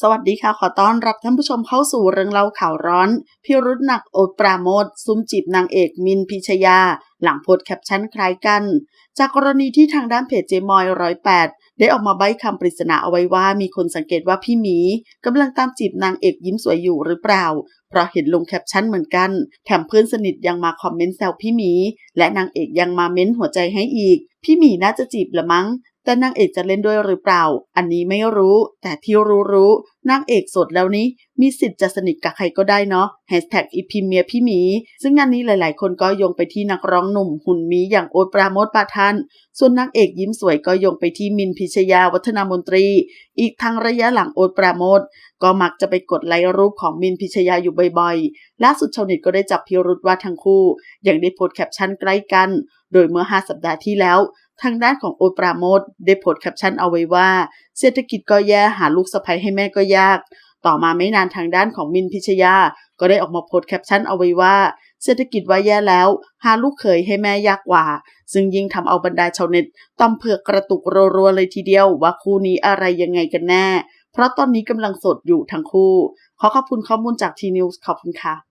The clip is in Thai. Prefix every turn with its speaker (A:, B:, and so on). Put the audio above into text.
A: สวัสดีค่ะ ขอต้อนรับท่านผู้ชมเข้าสู่เรื่องเล่าข่าวร้อนพิรุษหนักโอดปราโมทซุ่มจีบนางเอกมินพิชยา หลังโพสแคปชั่นคล้ายกัน จากกรณีที่ทางด้านเพจเจมอยร้อยแปดได้ออกมาใบ้คำปริศนาเอาไว้ว่ามีคนสังเกตว่าพี่หมีกำลังตามจีบนางเอกยิ้มสวยอยู่หรือเปล่า เพราะเห็นลงแคปชั่นเหมือนกัน แถมเพื่อนสนิทยังมาคอมเมนต์แซวพี่หมี และนางเอกยังมาเม้นหัวใจให้อีก พี่หมีน่าจะจีบละมั้ง แต่นางเอกจะเล่นด้วยหรือเปล่า อันนี้ไม่รู้ แต่ที่รู้รู้นางเอกสดแล้วนี้ มีสิทธิ์จะสนิทกับใครก็ได้เนาะแฮชแท็กอีพิมเมียพี่หมี ซึ่งงานนี้หลายๆ คนก็โยงไปที่นักร้องหนุ่มหุ่นมีอย่างโอ๊ตปราโมทปาทันส่วนนางเอกยิ้มสวยก็โยงไปที่มินพิชยาวัฒนามนตรี อีกทั้งระยะหลังโอ๊ตปราโมทก็มักจะไปกดไลค์รูปของมินพิชยาอยู่บ่อยๆ ล่าสุดชาวเน็ตก็ได้จับพิรุษว่าทั้งคู่ยังได้โพสแคปชั่นใกล้กัน โดยเมื่อ 5 สัปดาห์ที่แล้ว ทางด้านของโอปราโมทได้โพสต์แคปชั่นเอาไว้ว่า เศรษฐกิจก็แย่หาลูกสะใภ้ให้แม่ก็ยาก ต่อมาไม่นานทางด้านของมินพิชยา ก็ได้ออกมาโพสต์แคปชั่นเอาไว้ว่า เศรษฐกิจว่าแย่แล้ว หาลูกเขยให้แม่ยากกว่า ซึ่งยิ่งทำเอาบรรดาชาวเน็ตต้องเผือกกระตุกรัวๆเลยทีเดียวว่าคู่นี้อะไรยังไงกันแน่ เพราะตอนนี้กำลังสดอยู่ทั้งคู่ ขอขอบคุณข้อมูลจากทีนิวส์ขอบคุณค่ะ